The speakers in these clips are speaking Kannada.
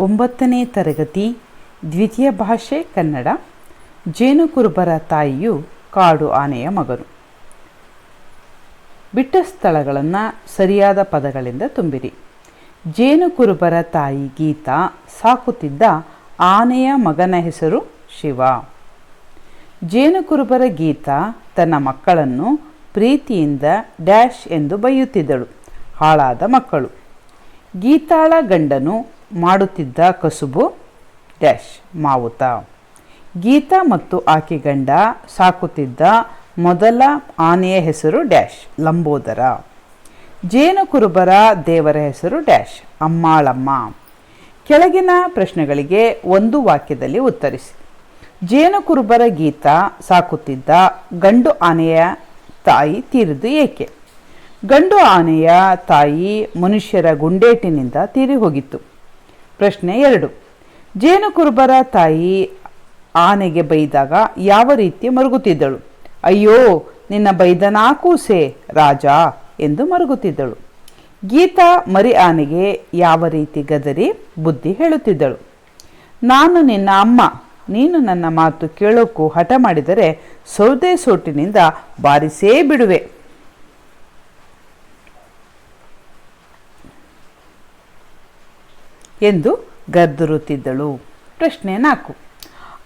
ಒಂಬತ್ತನೇ ತರಗತಿ, ದ್ವಿತೀಯ ಭಾಷೆ ಕನ್ನಡ ಜೇನುಕುರುಬರ ತಾಯಿಯು ಕಾಡು ಆನೆಯ ಮಗನು. ಬಿಟ್ಟ ಸ್ಥಳಗಳನ್ನು ಸರಿಯಾದ ಪದಗಳಿಂದ ತುಂಬಿರಿ. ಜೇನುಕುರುಬರ ತಾಯಿ ಗೀತಾ ಸಾಕುತ್ತಿದ್ದ ಆನೆಯ ಮಗನ ಹೆಸರು ಶಿವ. ಜೇನುಕುರುಬರ ಗೀತಾ ತನ್ನ ಮಕ್ಕಳನ್ನು ಪ್ರೀತಿಯಿಂದ ಡ್ಯಾಶ್ ಎಂದು ಬೈಯುತ್ತಿದ್ದಳು ಹಾಳಾದ ಮಕ್ಕಳು. ಗೀತಾಳ ಗಂಡನು ಮಾಡುತ್ತಿದ್ದ ಕಸುಬು ಡ್ಯಾಶ್ ಮಾವುತ. ಗೀತಾ ಮತ್ತು ಆಕೆ ಗಂಡ ಸಾಕುತ್ತಿದ್ದ ಮೊದಲ ಆನೆಯ ಹೆಸರು ಡ್ಯಾಶ್, ಲಂಬೋದರ. ಜೇನುಕುರುಬರ ದೇವರ ಹೆಸರು ಡ್ಯಾಶ್, ಅಮ್ಮಾಳಮ್ಮ. ಕೆಳಗಿನ ಪ್ರಶ್ನೆಗಳಿಗೆ ಒಂದು ವಾಕ್ಯದಲ್ಲಿ ಉತ್ತರಿಸಿ. ಜೇನು ಕುರುಬರ ಗೀತಾ ಸಾಕುತ್ತಿದ್ದ ಗಂಡು ಆನೆಯ ತಾಯಿ ತೀರಿದು ಏಕೆ? ಗಂಡು ಆನೆಯ ತಾಯಿ ಮನುಷ್ಯರ ಗುಂಡೇಟಿನಿಂದ ತೀರಿ ಹೋಗಿತ್ತು ಪ್ರಶ್ನೆ ಎರಡು. ಜೇನುಕುರುಬರ ತಾಯಿ ಆನೆಗೆ ಬೈದಾಗ ಯಾವ ರೀತಿ ಮರುಗುತ್ತಿದ್ದಳು? ಅಯ್ಯೋ, ನಿನ್ನ ಬೈದನಾ ಸೇ ರಾಜ ಎಂದು ಮರುಗುತ್ತಿದ್ದಳು. ಗೀತಾ ಮರಿ ಆನೆಗೆ ಯಾವ ರೀತಿ ಗದರಿ ಬುದ್ಧಿ ಹೇಳುತ್ತಿದ್ದಳು. ನಾನು ನಿನ್ನ ಅಮ್ಮ, ನೀನು ನನ್ನ ಮಾತು ಕೇಳೋಕ್ಕೂ ಹಠ ಮಾಡಿದರೆ ಸೌದೆ ಸೋಟಿನಿಂದ ಬಾರಿಸೇ ಬಿಡುವೆ. ಎಂದು ಗರ್ದುರುತ್ತಿದ್ದಳು ಪ್ರಶ್ನೆ ನಾಲ್ಕು.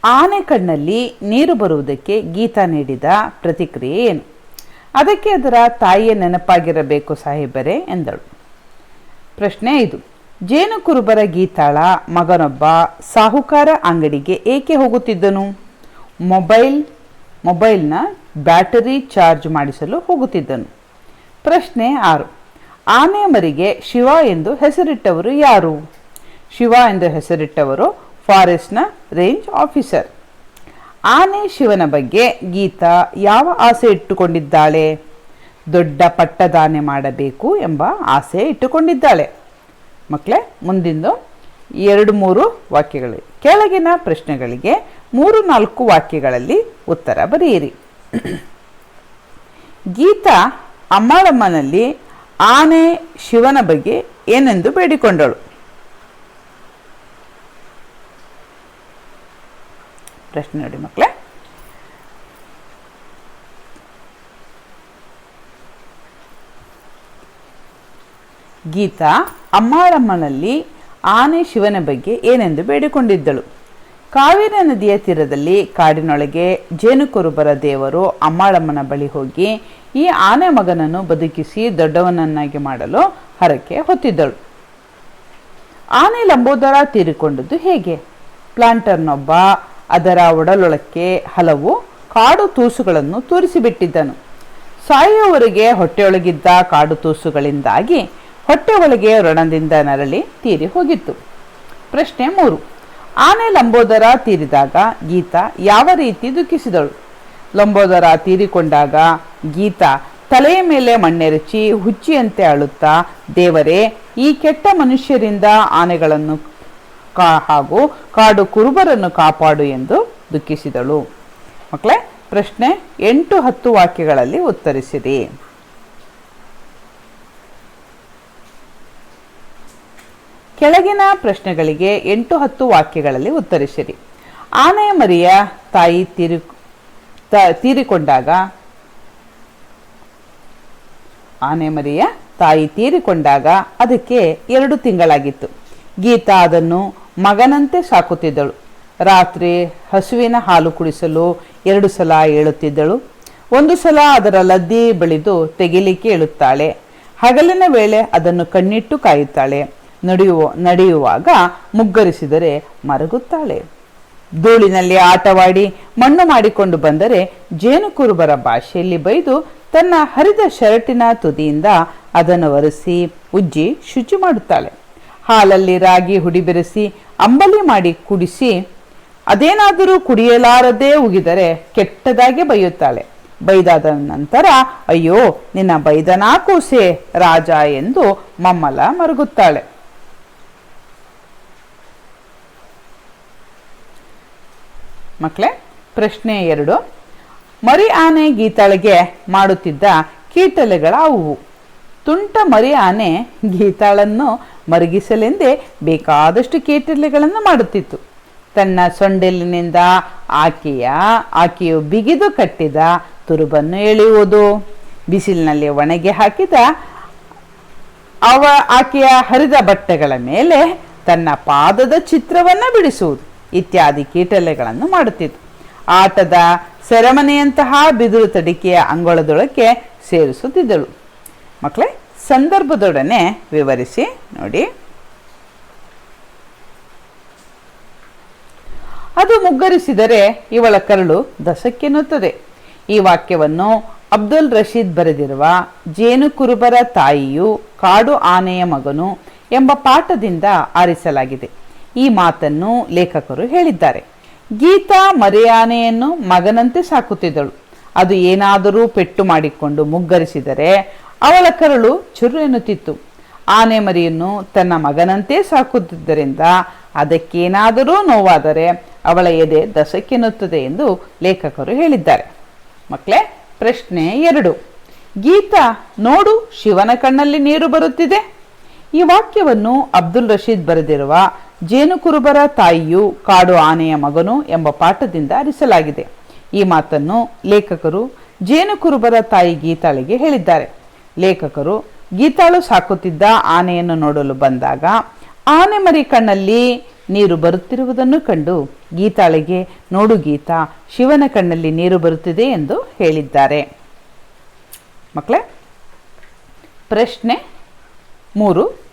ಆನೆ ಕಣ್ಣಲ್ಲಿ ನೀರು ಬರುವುದಕ್ಕೆ ಗೀತಾ ನೀಡಿದ ಪ್ರತಿಕ್ರಿಯೆ ಏನು? ಅದಕ್ಕೆ ಅದರ ತಾಯಿಯ ನೆನಪಾಗಿರಬೇಕು ಸಾಹೇಬರೇ, ಎಂದಳು. ಪ್ರಶ್ನೆ ಐದು. ಜೇನುಕುರುಬರ ಗೀತಾಳ ಮಗನೊಬ್ಬ ಸಾಹುಕಾರ ಅಂಗಡಿಗೆ ಏಕೆ ಹೋಗುತ್ತಿದ್ದನು? ಮೊಬೈಲ್, ಮೊಬೈಲ್ನ ಬ್ಯಾಟರಿ ಚಾರ್ಜ್ ಮಾಡಿಸಲು ಹೋಗುತ್ತಿದ್ದನು. ಪ್ರಶ್ನೆ ಆರು. ಆನೆ ಮರಿಗೆ ಶಿವ ಎಂದು ಹೆಸರಿಟ್ಟವರು ಯಾರು? ಶಿವ ಎಂದು ಹೆಸರಿಟ್ಟವರು ಫಾರೆಸ್ಟ್ನ ರೇಂಜ್ ಆಫೀಸರ್. ಆನೆ ಶಿವನ ಬಗ್ಗೆ ಗೀತಾ ಯಾವ ಆಸೆ ಇಟ್ಟುಕೊಂಡಿದ್ದಾಳೆ? ದೊಡ್ಡ ಪಟ್ಟದಾನೆ ಮಾಡಬೇಕು ಎಂಬ ಆಸೆ ಇಟ್ಟುಕೊಂಡಿದ್ದಾಳೆ. ಮಕ್ಕಳೇ ಮುಂದಿಂದು ಎರಡು ಮೂರು ವಾಕ್ಯಗಳು. ಕೆಳಗಿನ ಪ್ರಶ್ನೆಗಳಿಗೆ ಮೂರು ನಾಲ್ಕು ವಾಕ್ಯಗಳಲ್ಲಿ ಉತ್ತರ ಬರೆಯಿರಿ. ಗೀತಾ ಅಮ್ಮಾಳಮ್ಮನಲ್ಲಿ ಆನೆ ಶಿವನ ಬಗ್ಗೆ ಏನೆಂದು ಬೇಡಿಕೊಂಡಳು? ಪ್ರಶ್ನೆ ನೋಡಿ ಮಕ್ಕಳೇ. ಗೀತಾ ಅಮ್ಮಾಳಮ್ಮನಲ್ಲಿ ಆನೆ ಶಿವನ ಬಗ್ಗೆ ಏನೆಂದು ಬೇಡಿಕೊಂಡಿದ್ದಳು. ಕಾವೇರಿ ನದಿಯ ತೀರದಲ್ಲಿ ಕಾಡಿನೊಳಗೆ ಜೇನುಕುರುಬರ ದೇವರು ಅಮ್ಮಾಳಮ್ಮನ ಬಳಿ ಹೋಗಿ ಈ ಆನೆ ಮಗನನ್ನು ಬದುಕಿಸಿ ದೊಡ್ಡವನನ್ನಾಗಿ ಮಾಡಲು ಹರಕೆ ಹೊತ್ತಿದ್ದಳು. ಆನೆ ಲಂಬೋದರ ತೀರಿಕೊಂಡದ್ದು ಹೇಗೆ? ಪ್ಲಾಂಟರ್ನೊಬ್ಬ ಅದರ ಒಡಲೊಳಕ್ಕೆ ಹಲವು ಕಾಡು ತೂಸುಗಳನ್ನು ತೂರಿಸಿಬಿಟ್ಟಿದ್ದನು. ಸಾಯುವವರೆಗೆ ಹೊಟ್ಟೆಯೊಳಗಿದ್ದ ಕಾಡು ತೂಸುಗಳಿಂದಾಗಿ ಹೊಟ್ಟೆಯೊಳಗೆ ಋಣದಿಂದ ನರಳಿ ತೀರಿ ಹೋಗಿತ್ತು. ಪ್ರಶ್ನೆ ಮೂರು. ಆನೆ ಲಂಬೋದರ ತೀರಿದಾಗ ಗೀತಾ ಯಾವ ರೀತಿ ದುಃಖಿಸಿದಳು? ಲಂಬೋದರ ತೀರಿಕೊಂಡಾಗ ಗೀತಾ ತಲೆಯ ಮೇಲೆ ಮಣ್ಣೆರಚಿ ಹುಚ್ಚಿಯಂತೆ ಅಳುತ್ತಾ, ದೇವರೇ, ಈ ಕೆಟ್ಟ ಮನುಷ್ಯರಿಂದ ಆನೆಗಳನ್ನು ಕಾ ಹಾಗೂ ಕಾಡು ಕುರುಬರನ್ನು ಕಾಪಾಡು ಎಂದು ದುಃಖಿಸಿದಳು. ಮಕ್ಕಳೇ, ಪ್ರಶ್ನೆ ಎಂಟು ಹತ್ತು ವಾಕ್ಯಗಳಲ್ಲಿ ಉತ್ತರಿಸಿರಿ. ಕೆಳಗಿನ ಪ್ರಶ್ನೆಗಳಿಗೆ ಎಂಟು ಹತ್ತು ವಾಕ್ಯಗಳಲ್ಲಿ ಉತ್ತರಿಸಿರಿ. ಆನೆಯ ಮರಿಯ ತಾಯಿ ತೀರಿ ತೀರಿಕೊಂಡಾಗ ಆನೆ ಮರಿಯ ತಾಯಿ ತೀರಿಕೊಂಡಾಗ ಅದಕ್ಕೆ ಎರಡು ತಿಂಗಳಾಗಿತ್ತು. ಗೀತಾ ಅದನ್ನು ಮಗನಂತೆ ಸಾಕುತ್ತಿದ್ದಳು. ರಾತ್ರಿ ಹಸುವಿನ ಹಾಲು ಕುಡಿಸಲು ಎರಡು ಸಲ ಏಳುತ್ತಿದ್ದಳು. ಒಂದು ಸಲ ಅದರ ಲದ್ದಿ ಬೆಳೆದು ತೆಗಿಲಿಕ್ಕೆ ಏಳುತ್ತಾಳೆ ಹಗಲಿನ ವೇಳೆ ಅದನ್ನು ಕಣ್ಣಿಟ್ಟು ಕಾಯುತ್ತಾಳೆ. ನಡೆಯುವ, ನಡೆಯುವಾಗ ಮುಗ್ಗರಿಸಿದರೆ ಮರಗುತ್ತಾಳೆ. ಧೂಳಿನಲ್ಲಿ ಆಟವಾಡಿ ಮಣ್ಣು ಮಾಡಿಕೊಂಡು ಬಂದರೆ ಜೇನುಕುರುಬರ ಭಾಷೆಯಲ್ಲಿ ಬೈದು ತನ್ನ ಹರಿದ ಶರ್ಟಿನ ತುದಿಯಿಂದ ಅದನ್ನು ಒರೆಸಿ ಉಜ್ಜಿ ಶುಚಿ ಮಾಡುತ್ತಾಳೆ. ಹಾಲಲ್ಲಿ ರಾಗಿ ಹುಡಿ ಬೆರೆಸಿ ಅಂಬಲಿ ಮಾಡಿ ಕುಡಿಸಿ, ಅದೇನಾದರೂ ಕುಡಿಯಲಾರದೆ ಉಗಿದರೆ ಕೆಟ್ಟದಾಗಿ ಬೈಯುತ್ತಾಳೆ. ಬೈದಾದ ನಂತರ, ಅಯ್ಯೋ, ನಿನ್ನ ಬೈದನಾ ಕೂಸೆ ರಾಜ ಎಂದು ಮಮ್ಮಲ ಮರುಗುತ್ತಾಳೆ. ಮಕ್ಕಳೇ, ಪ್ರಶ್ನೆ ಎರಡು. ಮರಿ ಆನೆ ಗೀತಾಳಿಗೆ ಮಾಡುತ್ತಿದ್ದ ಕೀಟಲೆಗಳಾವುವು ತುಂಟ ಮರಿ ಆನೆ ಗೀತಾಳನ್ನು ಮರುಗಿಸಲೆಂದೇ ಬೇಕಾದಷ್ಟು ಕೇಟಲೆಗಳನ್ನು ಮಾಡುತ್ತಿತ್ತು. ತನ್ನ ಸೊಂಡೆಲಿನಿಂದ ಆಕೆಯ, ಆಕೆಯು ಬಿಗಿದು ಕಟ್ಟಿದ ತುರುಬನ್ನು ಎಳೆಯುವುದು. ಬಿಸಿಲಿನಲ್ಲಿ ಒಣಗಿ ಹಾಕಿದ ಅವ, ಆಕೆಯ ಹರಿದ ಬಟ್ಟೆಗಳ ಮೇಲೆ ತನ್ನ ಪಾದದ ಚಿತ್ರವನ್ನು ಬಿಡಿಸುವುದು ಇತ್ಯಾದಿ ಕೀಟಲೆಗಳನ್ನು ಮಾಡುತ್ತಿತ್ತು. ಆಟದ ಸೆರೆಮನೆಯಂತಹ ಬಿದಿರು ತಡಿಕೆಯ ಅಂಗಳದೊಳಕ್ಕೆ ಸೇರಿಸುತ್ತಿದ್ದಳು. ಮಕ್ಕಳೇ ಸಂದರ್ಭದೊಡನೆ ವಿವರಿಸಿ ನೋಡಿ. ಅದು ಮುಗ್ಗರಿಸಿದರೆ ಇವಳ ಕರಳು ದಸಕ್ಕೆನ್ನುತ್ತದೆ ಈ ವಾಕ್ಯವನ್ನು ಅಬ್ದುಲ್ ರಶೀದ್ ಬರೆದಿರುವ ಜೇನು ಕುರುಬರ ತಾಯಿಯು ಕಾಡು ಆನೆಯ ಮಗನು ಎಂಬ ಪಾಠದಿಂದ ಆರಿಸಲಾಗಿದೆ. ಈ ಮಾತನ್ನು ಲೇಖಕರು ಹೇಳಿದ್ದಾರೆ. ಗೀತಾ ಮರೆಯಾನೆಯನ್ನು ಮಗನಂತೆ ಸಾಕುತ್ತಿದ್ದಳು. ಅದು ಏನಾದರೂ ಪೆಟ್ಟು ಮಾಡಿಕೊಂಡು ಮುಗ್ಗರಿಸಿದರೆ ಅವಳ ಕರಳು ಚುರು ಎನ್ನುತ್ತಿತ್ತು. ಆನೆ ಮರಿಯನ್ನು ತನ್ನ ಮಗನಂತೆ ಸಾಕುತ್ತಿದ್ದರಿಂದ ಅದಕ್ಕೇನಾದರೂ ನೋವಾದರೆ ಅವಳ ಎದೆ ದಸಕ್ಕೆನ್ನುತ್ತದೆ ಎಂದು ಲೇಖಕರು ಹೇಳಿದ್ದಾರೆ. ಮಕ್ಕಳೇ, ಪ್ರಶ್ನೆ ಎರಡು. ಗೀತಾ, ನೋಡು, ಶಿವನ ಕಣ್ಣಲ್ಲಿ ನೀರು ಬರುತ್ತಿದೆ. ಈ ವಾಕ್ಯವನ್ನು ಅಬ್ದುಲ್ ರಶೀದ್ ಬರೆದಿರುವ ಜೇನು ಕುರುಬರ ತಾಯಿಯು ಕಾಡು ಆನೆಯ ಮಗನು ಎಂಬ ಪಾಠದಿಂದ ಅರಿಸಲಾಗಿದೆ. ಈ ಮಾತನ್ನು ಲೇಖಕರು ಜೇನು ಕುರುಬರ ತಾಯಿ ಗೀತಾಳಿಗೆ ಹೇಳಿದ್ದಾರೆ. ಲೇಖಕರು ಗೀತಾಳು ಸಾಕುತ್ತಿದ್ದ ಆನೆಯನ್ನು ನೋಡಲು ಬಂದಾಗ, ಆನೆ ಮರಿ ಕಣ್ಣಲ್ಲಿ ನೀರು ಬರುತ್ತಿರುವುದನ್ನು ಕಂಡು ಗೀತಾಳಿಗೆ, ನೋಡು ಗೀತಾ, ಶಿವನ ಕಣ್ಣಲ್ಲಿ ನೀರು ಬರುತ್ತಿದೆ ಎಂದು ಹೇಳಿದ್ದಾರೆ. ಮಕ್ಕಳೇ, ಪ್ರಶ್ನೆ ಮೂರು.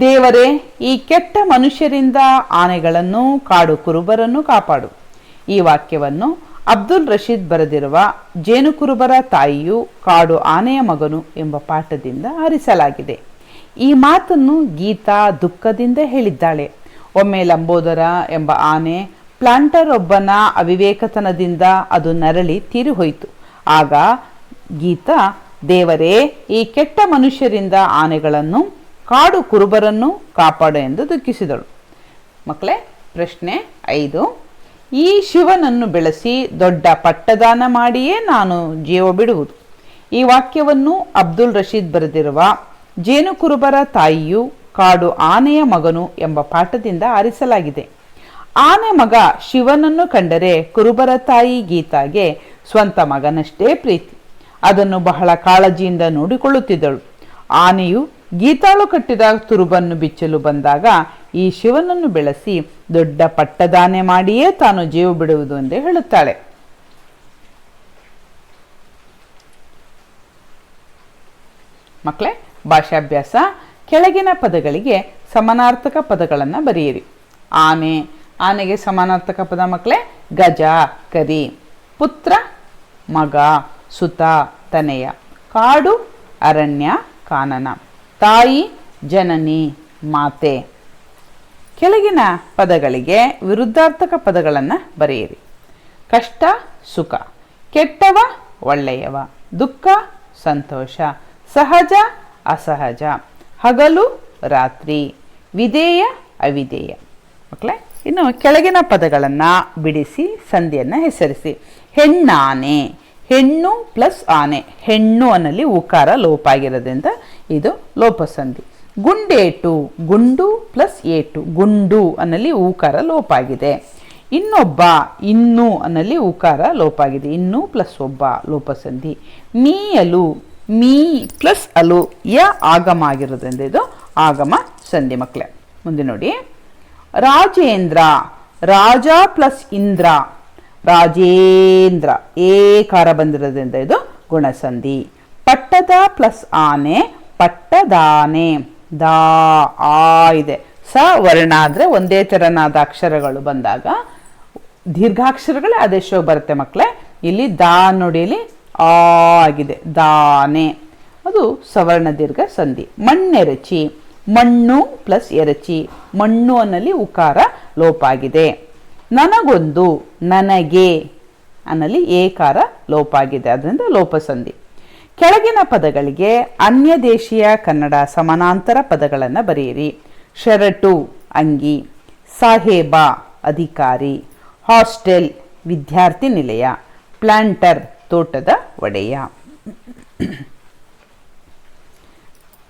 ದೇವರೇ, ಈ ಕೆಟ್ಟ ಮನುಷ್ಯರಿಂದ ಆನೆಗಳನ್ನು, ಕಾಡು ಕುರುಬರನ್ನು ಕಾಪಾಡು. ಈ ವಾಕ್ಯವನ್ನು ಅಬ್ದುಲ್ ರಶೀದ್ ಬರೆದಿರುವ ಜೇನು ಕುರುಬರ ತಾಯಿಯು ಕಾಡು ಆನೆಯ ಮಗನು ಎಂಬ ಪಾಠದಿಂದ ಆರಿಸಲಾಗಿದೆ. ಈ ಮಾತನ್ನು ಗೀತಾ ದುಃಖದಿಂದ ಹೇಳಿದ್ದಾಳೆ. ಒಮ್ಮೆ ಲಂಬೋದರ ಎಂಬ ಆನೆ ಪ್ಲಾಂಟರ್ ಒಬ್ಬನ ಅವಿವೇಕತನದಿಂದ ಅದು ನರಳಿ ತೀರಿಹೋಯಿತು. ಆಗ ಗೀತಾ, ದೇವರೇ, ಈ ಕೆಟ್ಟ ಮನುಷ್ಯರಿಂದ ಆನೆಗಳನ್ನು, ಕಾಡು ಕುರುಬರನ್ನು ಕಾಪಾಡು ಎಂದು ದುಃಖಿಸಿದಳು. ಮಕ್ಕಳೇ, ಪ್ರಶ್ನೆ ಐದು. ಈ ಶಿವನನ್ನು ಬೆಳೆಸಿ ದೊಡ್ಡ ಪಟ್ಟದಾನ ಮಾಡಿಯೇ ನಾನು ಜೀವ ಬಿಡುವುದು. ಈ ವಾಕ್ಯವನ್ನು ಅಬ್ದುಲ್ ರಶೀದ್ ಬರೆದಿರುವ ಜೇನು ಕುರುಬರ ತಾಯಿಯು ಕಾಡು ಆನೆಯ ಮಗನು ಎಂಬ ಪಾಠದಿಂದ ಆರಿಸಲಾಗಿದೆ. ಆನೆ ಮಗ ಶಿವನನ್ನು ಕಂಡರೆ ಕುರುಬರ ತಾಯಿ ಗೀತಾಗೆ ಸ್ವಂತ ಮಗನಷ್ಟೇ ಪ್ರೀತಿ. ಅದನ್ನು ಬಹಳ ಕಾಳಜಿಯಿಂದ ನೋಡಿಕೊಳ್ಳುತ್ತಿದ್ದಳು. ಆನೆಯು ಗೀತಾಳು ಕಟ್ಟಿದ ತುರುಬನ್ನು ಬಿಚ್ಚಲು ಬಂದಾಗ ಈ ಶಿವನನ್ನು ಬೆಳೆಸಿ ದೊಡ್ಡ ಪಟ್ಟದಾನೆ ಮಾಡಿಯೇ ತಾನು ಜೀವ ಬಿಡುವುದು ಎಂದು ಹೇಳುತ್ತಾಳೆ. ಮಕ್ಕಳೇ, ಭಾಷಾಭ್ಯಾಸ ಕೆಳಗಿನ ಪದಗಳಿಗೆ ಸಮಾನಾರ್ಥಕ ಪದಗಳನ್ನು ಬರೆಯಿರಿ. ಆನೆ, ಆನೆಗೆ ಸಮಾನಾರ್ಥಕ ಪದ ಮಕ್ಕಳೇ, ಗಜ, ಕರಿ, ಪುತ್ರ, ಮಗ, ಸುತ, ತನೆಯ, ಕಾಡು, ಅರಣ್ಯ, ಕಾನನ, ತಾಯಿ, ಜನನಿ, ಮಾತೆ. ಕೆಳಗಿನ ಪದಗಳಿಗೆ ವಿರುದ್ಧಾರ್ಥಕ ಪದಗಳನ್ನು ಬರೆಯಿರಿ. ಕಷ್ಟ, ಸುಖ. ಕೆಟ್ಟವ, ಒಳ್ಳೆಯವ. ದುಃಖ, ಸಂತೋಷ. ಸಹಜ, ಅಸಹಜ. ಹಗಲು, ರಾತ್ರಿ. ವಿಧೇಯ, ಅವಿಧೇಯ. ಮಕ್ಕಳೇ ಇನ್ನು ಕೆಳಗಿನ ಪದಗಳನ್ನು ಬಿಡಿಸಿ, ಸಂಧಿಯನ್ನು ಹೆಸರಿಸಿ. ಹೆಣ್ಣಾನೆ. ಹೆಣ್ಣು ಪ್ಲಸ್ ಆನೆ. ಹೆಣ್ಣು ಅನ್ನಲ್ಲಿ ಉಕಾರ, ಲೋಪ ಆಗಿರೋದ್ರಿಂದ ಇದು ಲೋಪಸಂಧಿ. ಗುಂಡೇಟು ಗುಂಡು ಪ್ಲಸ್ ಏಟು ಗುಂಡು ಅನ್ನಲ್ಲಿ ಊಕಾರ ಲೋಪ ಆಗಿದೆ. ಇನ್ನೊಬ್ಬ, ಇನ್ನು ಅನ್ನಲ್ಲಿ ಊಕಾರ ಲೋಪ ಆಗಿದೆ. ಇನ್ನು ಪ್ಲಸ್ ಒಬ್ಬ ಲೋಪಸಂಧಿ ಮೀಯಲು, ಮೀ ಪ್ಲಸ್ ಅಲು ಯ ಆಗಮ ಆಗಿರೋದ್ರಿಂದ ಇದು ಆಗಮ ಸಂಧಿ ಮಕ್ಕಳೇ ಮುಂದೆ ನೋಡಿ. ರಾಜೇಂದ್ರ, ರಾಜ ಪ್ಲಸ್ ಇಂದ್ರ, ರಾಜೇಂದ್ರ, ಏಕಾರ ಬಂದಿರೋದ್ರಿಂದ ಇದು ಗುಣಸಂಧಿ. ಪಟ್ಟದ ಪ್ಲಸ್ ಆನೆ, ಪಟ್ಟದಾನೆ. ದಾ, ಆ ಇದೆ. ಸ, ವರ್ಣ ಅಂದರೆ ಒಂದೇ ತೆರನಾದ ಅಕ್ಷರಗಳು ಬಂದಾಗ ದೀರ್ಘಾಕ್ಷರಗಳೇ ಆದೇಶ ಬರುತ್ತೆ ಮಕ್ಕಳೇ ಇಲ್ಲಿ ದಾ ನೋಡಿ, ಇಲ್ಲಿ ಆ ಆಗಿದೆ. ದಾನೆ. ಅದು ಸವರ್ಣ ದೀರ್ಘ ಸಂಧಿ. ಮಣ್ಣೆರಚಿ ಮಣ್ಣು ಪ್ಲಸ್ ಎರಚಿ. ಮಣ್ಣು ಅನ್ನಲ್ಲಿ ಉಕಾರ, ಲೋಪ ಆಗಿದೆ. ನನಗೊಂದು, ನನಗೆ ಅನ್ನಲ್ಲಿ ಏಕಾರ, ಲೋಪ ಆಗಿದೆ. ಅದರಿಂದ ಲೋಪಸಂಧಿ ಕೆಳಗಿನ ಪದಗಳಿಗೆ ಅನ್ಯ ದೇಶೀಯ ಕನ್ನಡ ಸಮಾನಾಂತರ ಪದಗಳನ್ನು ಬರೆಯಿರಿ. ಶರಟು ಅಂಗಿ, ಸಾಹೇಬ, ಅಧಿಕಾರಿ, ಹಾಸ್ಟೆಲ್, ವಿದ್ಯಾರ್ಥಿ ನಿಲಯ, ಪ್ಲಾಂಟರ್, ತೋಟದ ಒಡೆಯ.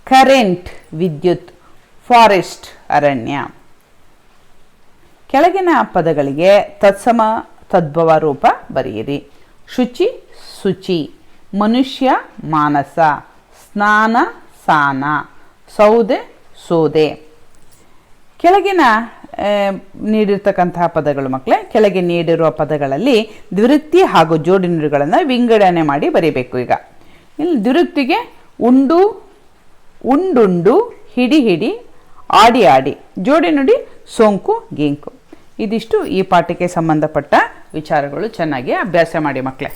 ಕರೆಂಟ್, ವಿದ್ಯುತ್, ಫಾರೆಸ್ಟ್, ಅರಣ್ಯ. ಕೆಳಗಿನ ಪದಗಳಿಗೆ ತತ್ಸಮ, ತದ್ಭವ ರೂಪ ಬರೆಯಿರಿ. ಶುಚಿ ಶುಚಿ. ಮನುಷ್ಯ ಮಾನಸ, ಸ್ನಾನ ಸಾನ, ಸೌದೆ ಸೋದೆ. ಕೆಳಗಿನ ನೀಡಿರ್ತಕ್ಕಂತಹ ಪದಗಳು ಮಕ್ಕಳೇ ಕೆಳಗೆ ನೀಡಿರುವ ಪದಗಳಲ್ಲಿ ದ್ವಿರುಕ್ತಿ ಹಾಗೂ ಜೋಡಿ ನುಡಿಗಳನ್ನು ವಿಂಗಡಣೆ ಮಾಡಿ ಬರೀಬೇಕು ಈಗ. ಇಲ್ಲಿ ದ್ವಿರುಕ್ತಿಗೆ ಉಂಡು, ಉಂಡುಂಡು, ಹಿಡಿ ಹಿಡಿ, ಆಡಿ ಆಡಿ, ಜೋಡಿ ನುಡಿ, ಸೋಂಕು, ಗೀಂಕು. ಇದಿಷ್ಟು ಈ ಪಾಠಕ್ಕೆ ಸಂಬಂಧಪಟ್ಟ ವಿಚಾರಗಳು ಚೆನ್ನಾಗಿ ಅಭ್ಯಾಸ ಮಾಡಿ ಮಕ್ಕಳೇ